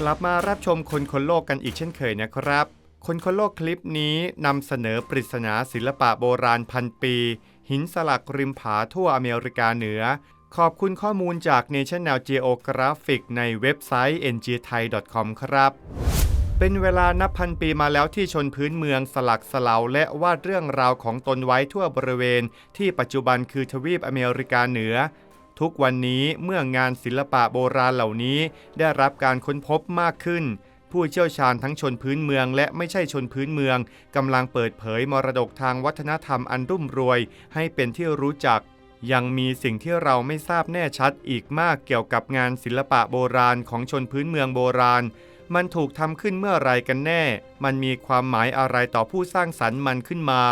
กลับมารับชมคนคนโลกกันอีกเช่นเคยนะครับ คนคนโลกคลิปนี้นำเสนอปริศนาศิลปะโบราณพันปี หินสลักริมผาทั่วอเมริกาเหนือ ขอบคุณข้อมูลจาก National Geographic ในเว็บไซต์ ngthai.com ครับ เป็นเวลานับพันปีมาแล้วที่ชนพื้นเมืองสลักสลาวและวาดเรื่องราวของตนไว้ทั่วบริเวณ ที่ปัจจุบันคือทวีปอเมริกาเหนือ ทุกวันนี้เมื่องานศิลปะโบราณเหล่านี้ได้รับการค้นพบมากขึ้น ผู้เชี่ยวชาญทั้งชนพื้นเมืองและไม่ใช่ชนพื้นเมืองกำลังเปิดเผยมรดกทางวัฒนธรรมอันรุ่มรวย ให้เป็นที่รู้จัก ยังมีสิ่งที่เราไม่ทราบแน่ชัดอีกมากเกี่ยวกับงานศิลปะโบราณของชนพื้นเมืองโบราณ มันถูกทำขึ้นเมื่อไรกันแน่ มันมีความหมายอะไรต่อผู้สร้างสรรค์มันขึ้นมา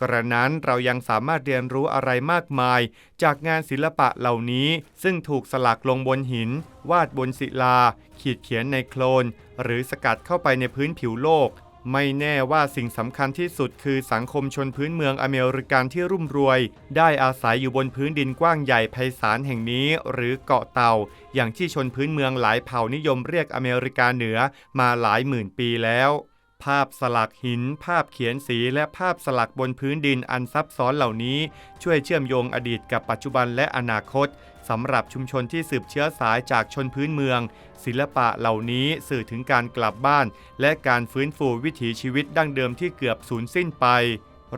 กระนั้นเรายังสามารถเรียนรู้อะไรมากมาย จากงานศิลปะเหล่านี้ ซึ่งถูกสลักลงบนหิน วาดบนศิลา ขีดเขียนในโคลน หรือสกัดเข้าไปในพื้นผิวโลก ไม่แน่ว่าสิ่งสำคัญที่สุดคือสังคมชนพื้นเมืองอเมริกันที่รุ่มรวย ได้อาศัยอยู่บนพื้นดินกว้างใหญ่ไพศาลแห่งนี้ หรือเกาะเต่า อย่างที่ชนพื้นเมืองหลายเผ่านิยมเรียกอเมริกาเหนือมาหลายหมื่นปีแล้ว ภาพสลักหิน ภาพเขียนสีและภาพสลักบนพื้นดินอันซับซ้อนเหล่านี้ ช่วยเชื่อมโยงอดีตกับปัจจุบันและอนาคตสำหรับชุมชนที่สืบเชื้อสายจากชนพื้นเมือง ศิลปะเหล่านี้สื่อถึงการกลับบ้าน และการฟื้นฟูวิถีชีวิตดั้งเดิมที่เกือบสูญสิ้นไป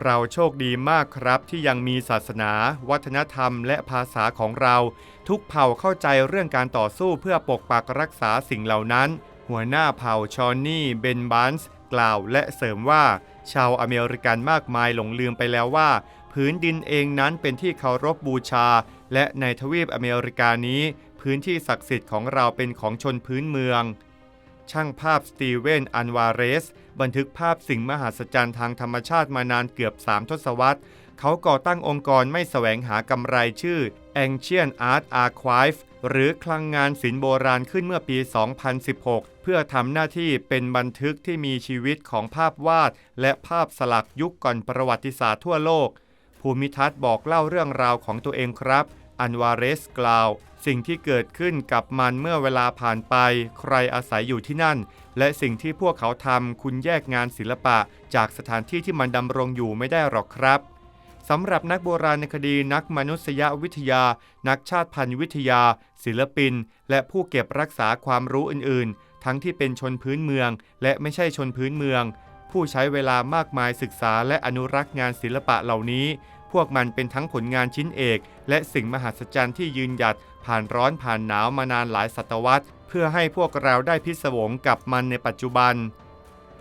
เราโชคดีมากครับที่ยังมีศาสนา วัฒนธรรม และภาษาของเรา ทุกเผ่าเข้าใจเรื่องการต่อสู้เพื่อปกปักรักษาสิ่งเหล่านั้น หัวหน้าเผ่าชอนนี่ เบนบันส์ กล่าวและเสริมว่า ชาวอเมริกันมากมายหลงลืมไปแล้วว่า พื้นดินเองนั้นเป็นที่เคารพบูชา และในทวีปอเมริกานี้ พื้นที่ศักดิ์สิทธิ์ของเราเป็นของชนพื้นเมือง ช่างภาพสตีเวนอันวาเรส บันทึกภาพสิ่งมหัศจรรย์ทางธรรมชาติมานานเกือบ3ทศวรรษ เขาก่อตั้งองค์กรไม่แสวงหากำไรชื่อ Ancient Art Archive หรือคลังงานศิลป์โบราณขึ้นเมื่อปี 2016 เพื่อทำหน้าที่เป็นบันทึกที่มีชีวิตของภาพวาด และภาพสลักยุคก่อนประวัติศาสตร์ทั่วโลก ภูมิทัศน์บอกเล่าเรื่องราวของตัวเองครับ อันวาเรสกล่าว สิ่งที่เกิดขึ้นกับมันเมื่อเวลาผ่านไป ใครอาศัยอยู่ที่นั่น และสิ่งที่พวกเขาทำคุณแยกงานศิลปะ จากสถานที่ที่มันดำรงอยู่ไม่ได้หรอกครับ สำหรับนักโบราณคดีนักมนุษยวิทยา นักชาติพันธุ์วิทยา ศิลปิน และผู้เก็บรักษาความรู้อื่น ๆ ทั้งที่เป็นชนพื้นเมือง และไม่ใช่ชนพื้นเมือง ผู้ใช้เวลามากมายศึกษาและอนุรักษ์งานศิลปะเหล่านี้ พวกมันเป็นทั้งผลงานชิ้นเอก และสิ่งมหัศจรรย์ที่ยืนหยัด ผ่านร้อนผ่านหนาวมานานหลายศตวรรษ เพื่อให้พวกเราได้พิศวงกับมันในปัจจุบัน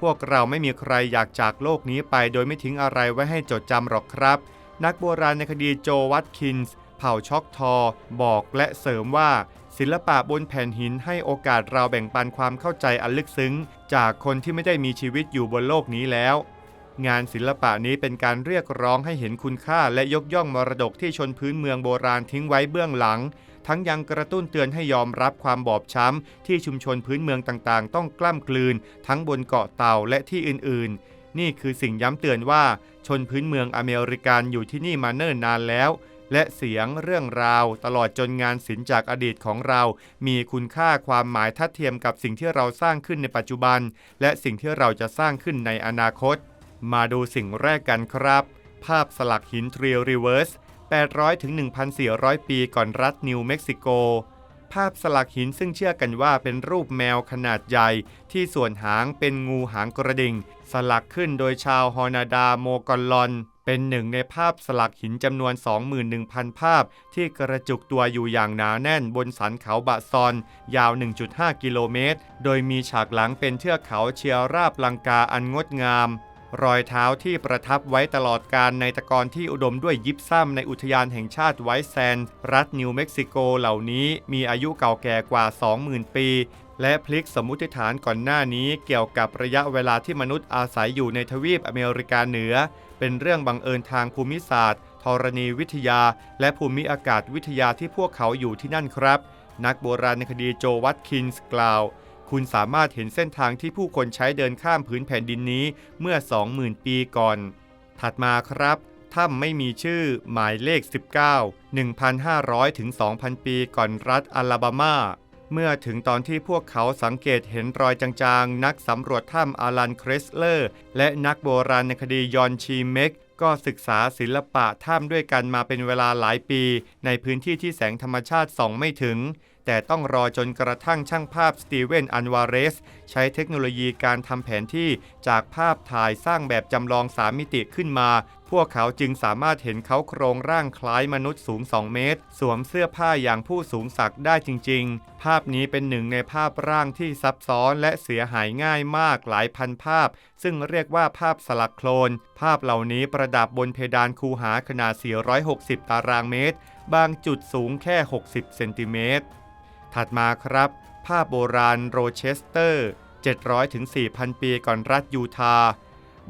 พวกเราไม่มีใครอยากจากโลกนี้ไปโดยไม่ทิ้งอะไรไว้ให้จดจำหรอกครับ นักโบราณในคดีโจวัตคินส์ เผ่าช็อกทอ บอกและเสริมว่า ศิลปะบนแผ่นหินให้โอกาสเราแบ่งปันความเข้าใจอันลึกซึ้ง จากคนที่ไม่ได้มีชีวิตอยู่บนโลกนี้แล้ว งานศิลปะนี้เป็นการเรียกร้องให้เห็นคุณค่าและยกย่องมรดกที่ชนพื้นเมืองโบราณทิ้งไว้เบื้องหลัง ทั้งยังกระตุ้นเตือนให้ยอมรับความบอบช้ำ ที่ชุมชนพื้นเมืองต่างๆ ต้องกล้ำกลืน ทั้งบนเกาะเต่าและที่อื่นๆ นี่คือสิ่งย้ำเตือนว่า ชนพื้นเมืองอเมริกันอยู่ที่นี่มาเนิ่นนานแล้ว และเสียงเรื่องราว ตลอดจนงานศิลป์จากอดีตของเรา มีคุณค่าความหมายทัดเทียมกับสิ่งที่เราสร้างขึ้นในปัจจุบัน และสิ่งที่เราจะสร้างขึ้นในอนาคต มาดูสิ่งแรกกันครับ ภาพสลักหินทรีรีเวิร์ส 800 ถึง 1,400 ปีก่อนรัฐนิวเม็กซิโก ภาพสลักหินซึ่งเชื่อกันว่าเป็นรูปแมวขนาดใหญ่ ที่ส่วนหางเป็นงูหางกระดิ่ง สลักขึ้นโดยชาวฮอนาดาโมกอลลอน เป็นหนึ่งในภาพสลักหินจำนวน 21,000 ภาพ ที่กระจุกตัวอยู่อย่างหนาแน่นบนสันเขาบะซอน ยาว 1.5 กิโลเมตร โดยมีฉากหลังเป็นเทือกเขาเชียราบลังกาอันงดงาม รอยเท้าที่ประทับไว้ตลอดการในตะกอนที่อุดมด้วยยิปซัมในอุทยานแห่งชาติไวท์แซนด์รัฐนิวเม็กซิโกเหล่านี้มีอายุเก่าแก่กว่า 20,000 ปี และพลิกสมมุติฐานก่อนหน้านี้เกี่ยวกับระยะเวลาที่มนุษย์อาศัยอยู่ในทวีปอเมริกาเหนือ เป็นเรื่องบังเอิญทางภูมิศาสตร์ธรณีวิทยา และภูมิอากาศวิทยาที่พวกเขาอยู่ที่นั่นครับ นักโบราณคดีโจวัตคินส์กล่าว คุณสามารถเห็นเส้นทางที่ผู้คนใช้เดินข้ามพื้นแผ่นดินนี้เมื่อ 20,000 ปีก่อน ถัดมาครับถ้ำไม่มีชื่อหมายเลข 19 1,500ถึง2,000 ปีก่อนรัฐอลาบามา เมื่อถึงตอนที่พวกเขาสังเกตเห็นรอยจางๆ นักสำรวจถ้ำอารันคริสเลอร์ และนักโบราณคดียอนชีเม็กก็ศึกษาศิลปะถ้ำด้วยกันมาเป็นเวลาหลายปี ในพื้นที่ที่แสงธรรมชาติส่องไม่ถึง แต่ต้องรอจนกระทั่งช่างภาพสตีเวนอันวาเรส ใช้เทคโนโลยีการทำแผนที่จากภาพถ่ายสร้างแบบจำลองสามมิติขึ้นมา พวกเขาจึงสามารถเห็นเขาโครงร่างคล้ายมนุษย์สูง 2 เมตร สวมเสื้อผ้าอย่างผู้สูงศักดิ์ได้จริง ๆ ภาพนี้เป็นหนึ่งในภาพร่างที่ซับซ้อนและเสียหายง่ายมากหลายพันภาพ ซึ่งเรียกว่าภาพสลักโคลน ภาพเหล่านี้ประดับบนเพดานคูหาขนาด 460 ตารางเมตร บางจุดสูงแค่ 60 เซนติเมตร ถัดมาครับ ภาพโบราณโรเชสเตอร์ 700ถึง4,000 ปีก่อนรัฐยูทาห์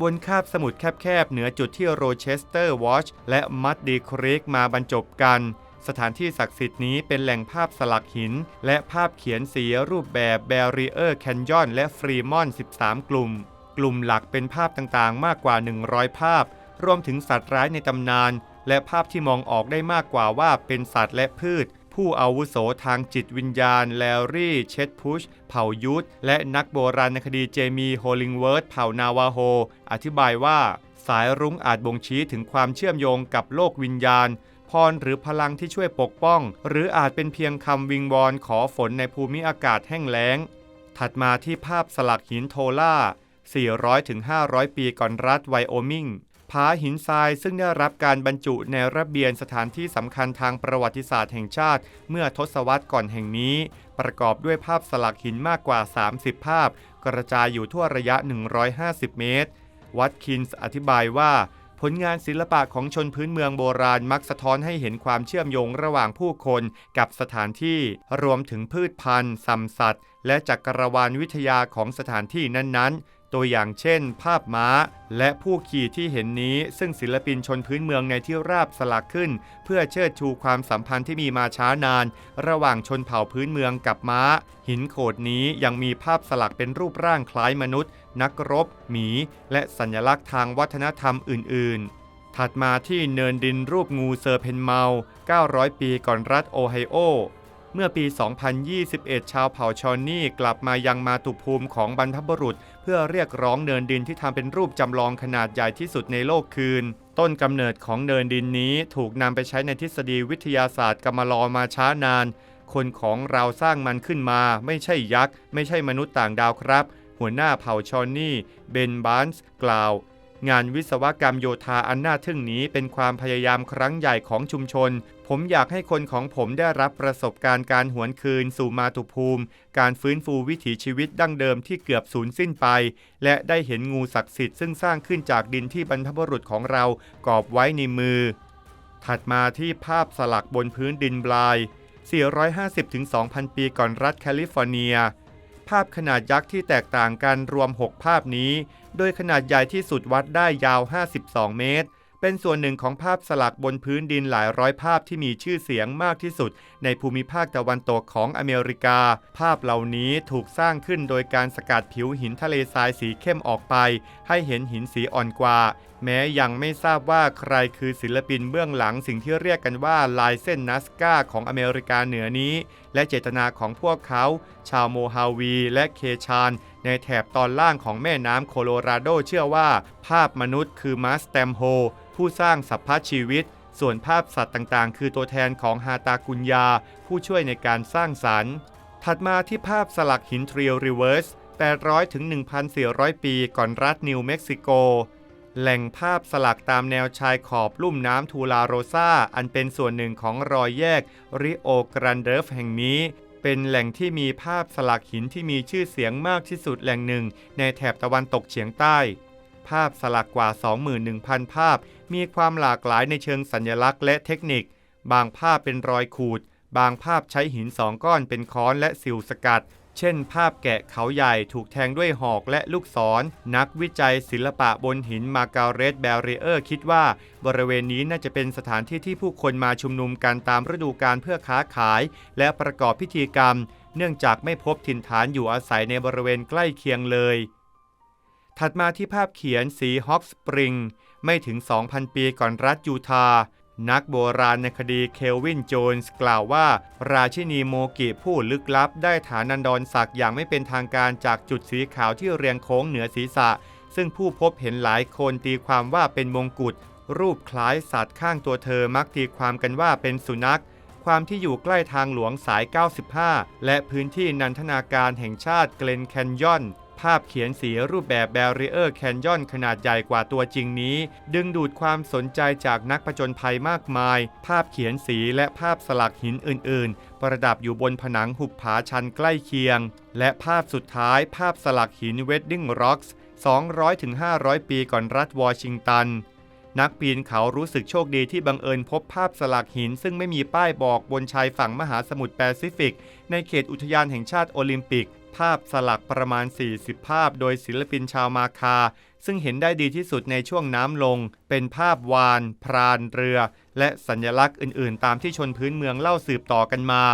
บนคาบสมุทรแคบๆ เหนือจุดที่โรเชสเตอร์วอชและมัดดีครีกมาบรรจบกัน สถานที่ศักดิ์สิทธิ์นี้เป็นแหล่งภาพสลักหิน และภาพเขียนสีรูปแบบแบรีเออร์แคนยอนและฟรีมอน 13 กลุ่ม กลุ่มหลักเป็นภาพต่างๆ มากกว่า 100 ภาพ รวมถึงสัตว์ร้ายในตำนาน และภาพที่มองออกได้มากกว่าว่าเป็นสัตว์และพืช ผู้อาวุโสทางจิตวิญญาณแลรี่ เชดพุช เผ่ายุทธและนักโบราณคดีเจมี โฮลิงเวิร์ดเผ่านาวาโฮ อธิบายว่า สายรุ้งอาจบ่งชี้ถึงความเชื่อมโยงกับโลกวิญญาณ พรหรือพลังที่ช่วยปกป้อง หรืออาจเป็นเพียงคำวิงวอนขอฝนในภูมิอากาศแห้งแล้ง ถัดมาที่ภาพสลักหินโทล่า400-500 ปีก่อนรัฐไวโอมิง ผาหินทรายซึ่งได้รับการบรรจุในระเบียนสถานที่สำคัญทางประวัติศาสตร์แห่งชาติ เมื่อทศวรรษก่อนแห่งนี้ ประกอบด้วยภาพสลักหินมากกว่า 30 ภาพ กระจายอยู่ทั่วระยะ 150 เมตร วัดคินส์อธิบายว่าผลงานศิลปะของชนพื้นเมืองโบราณมักสะท้อนให้เห็นความเชื่อมโยงระหว่างผู้คนกับสถานที่ รวมถึงพืชพันธุ์สัมสัตว์ และจักรวาลวิทยาของสถานที่นั้นๆ ตัวอย่างเช่น ภาพม้า และผู้ขี่ที่เห็นนี้ ซึ่งศิลปินชนพื้นเมืองในที่ราบสลักขึ้น เพื่อเชิดชูความสัมพันธ์ที่มีมาช้านาน ระหว่างชนเผ่าพื้นเมืองกับม้า หินโขดนี้ยังมีภาพสลักเป็นรูปร่างคล้ายมนุษย์ นักรบ หมี และสัญลักษณ์ทางวัฒนธรรมอื่น ๆถัดมาที่เนินดินรูปงูเซอร์เพนเมา 900 ปีก่อนรัฐโอไฮโอ เมื่อปี 2021 ชาวเผ่าชอนนี่กลับมายังมาตุภูมิของบรรพบุรุษ เพื่อเรียกร้องเนินดินที่ทำเป็นรูปจำลองขนาดใหญ่ที่สุดในโลกคืน ต้นกำเนิดของเนินดินนี้ถูกนำไปใช้ในทฤษฎีวิทยาศาสตร์กำมลอมาช้านาน คนของเราสร้างมันขึ้นมา ไม่ใช่ยักษ์ ไม่ใช่มนุษย์ต่างดาวครับ หัวหน้าเผ่าชอนนี่ เบนบานส์กล่าว งานวิศวกรรมโยธาอันน่าทึ่งนี้เป็นความพยายามครั้งใหญ่ของชุมชน ผมอยากให้คนของผมได้รับประสบการณ์การหวนคืนสู่มาตุภูมิ การฟื้นฟูวิถีชีวิตดั้งเดิมที่เกือบสูญสิ้นไป และได้เห็นงูศักดิ์สิทธิ์ซึ่งสร้างขึ้นจากดินที่บรรพบุรุษของเรากอบไว้ในมือ ถัดมาที่ภาพสลักบนพื้นดินบลาย 450-2,000 ปีก่อนรัฐแคลิฟอร์เนีย ภาพขนาดยักษ์ที่แตกต่างกันรวม 6 ภาพนี้ โดยขนาดใหญ่ที่สุดวัดได้ยาว 52 เมตร เป็นส่วนหนึ่งของภาพสลักบนพื้นดินหลายร้อยภาพที่มีชื่อเสียงมากที่สุด ในภูมิภาคตะวันตกของอเมริกา ภาพเหล่านี้ถูกสร้างขึ้นโดยการสกัดผิวหินทะเลทรายสีเข้มออกไป ให้เห็นหินสีอ่อนกว่า แม้ยังไม่ทราบว่าใครคือศิลปินเบื้องหลังสิ่งที่เรียกกันว่าลายเส้นนัสกาของอเมริกาเหนือนี้ และเจตนาของพวกเขา ชาวโมฮาวีและเคชาน ในแถบตอนล่างของแม่น้ำโคโลราโดเชื่อว่า ภาพมนุษย์คือมาสแตมโฮ ผู้สร้างสัพพชีวิต ส่วนภาพสัตว์ต่างๆ คือตัวแทนของฮาตากุญญาผู้ช่วยในการสร้างสรรค์ ถัดมาที่ภาพสลักหินทรีลรีเวิร์ส800ถึง1,400 ปีก่อนรัฐนิวเม็กซิโก แหล่งภาพสลักตามแนวชายขอบลุ่มน้ำทูลาโรซาอันเป็นส่วนหนึ่งของรอยแยกริโอกรันเดฟแห่งนี้ เป็นแหล่งที่มีภาพสลักหินที่มีชื่อเสียงมากที่สุดแหล่งหนึ่ง ในแถบตะวันตกเฉียงใต้ ภาพสลักกว่า 21,000 ภาพ มีความหลากหลายในเชิงสัญลักษณ์และเทคนิค บางภาพเป็นรอยขูด บางภาพใช้หินสองก้อนเป็นค้อนและสิวสกัด เช่น ภาพแกะเขาใหญ่ถูกแทงด้วยหอกและลูกศรนักวิจัยศิลปะบนหินมาการเรตแบรีเออร์คิดว่าบริเวณนี้น่าจะเป็นสถานที่ที่ผู้คนมาชุมนุมกันตามฤดูกาลเพื่อค้าขาย และประกอบพิธีกรรม เนื่องจากไม่พบถิ่นฐานอยู่อาศัยในบริเวณใกล้เคียงเลย ถัดมาที่ภาพเขียนสีฮอกสปริงไม่ถึง 2,000 ปีก่อนรัฐยูทาห์ นักโบราณในคดีเคลวินโจนส์กล่าวว่า ราชินีโมกิผู้ลึกลับได้ฐานันดรศักดิ์อย่างไม่เป็นทางการจากจุดสีขาวที่เรียงโค้งเหนือศีรษะ ซึ่งผู้พบเห็นหลายคนตีความว่าเป็นมงกุฎรูปคล้ายสัตว์ข้างตัวเธอมักตีความกันว่าเป็นสุนัข ความที่อยู่ใกล้ทางหลวงสาย 95 และพื้นที่นันทนาการแห่งชาติเกลนแคนยอน ภาพเขียนสีรูปแบบแบรีเออร์แคนยอนขนาดใหญ่กว่าตัวจริงนี้ ดึงดูดความสนใจจากนักผจญภัยมากมาย ภาพเขียนสีและภาพสลักหินอื่น ๆ ประดับอยู่บนผนังหุบผาชันใกล้เคียง และภาพสุดท้ายภาพสลักหินเวดดิ้งร็อกส์200-500 ปีก่อนรัฐวอชิงตัน นักปีนเขารู้สึกโชคดีที่บังเอิญพบภาพสลักหิน ซึ่งไม่มีป้ายบอกบนชายฝั่งมหาสมุทรแปซิฟิก ในเขตอุทยานแห่งชาติโอลิมปิก ภาพสลักประมาณ 40 ภาพ โดยศิลปินชาวมาคา ซึ่งเห็นได้ดีที่สุดในช่วงน้ำลง เป็นภาพวาน พรานเรือ และสัญลักษณ์อื่น ๆ ตามที่ชนพื้นเมืองเล่าสืบต่อกันมา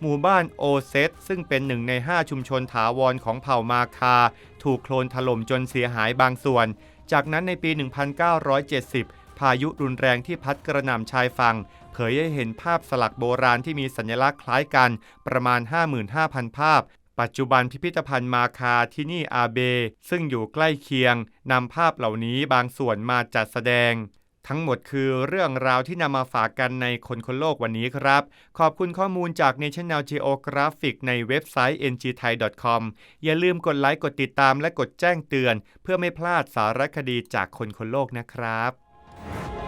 หมู่บ้านโอเซตซึ่งเป็นหนึ่งใน 5 ชุมชนถาวรของเผ่ามาคา ถูกโคลนถล่มจนเสียหายบางส่วน จากนั้นในปี 1970พายุรุนแรงที่พัดกระหน่ำชายฝั่งเผยให้เห็นภาพสลักโบราณที่มีสัญลักษณ์คล้ายกันประมาณ 55,000 ภาพ ปัจจุบันพิพิธภัณฑ์มาคาที่นี่อาเบ ซึ่งอยู่ใกล้เคียงนำภาพเหล่านี้บางส่วนมาจัดแสดง ทั้งหมดคือเรื่องราวที่นำมาฝากกันในคนคนโลกวันนี้ครับ ขอบคุณข้อมูลจาก National Geographic ในเว็บไซต์ ngthai.com อย่าลืมกดไลค์กดติดตามและกดแจ้งเตือน เพื่อไม่พลาดสารคดีจากคนคนโลกนะครับ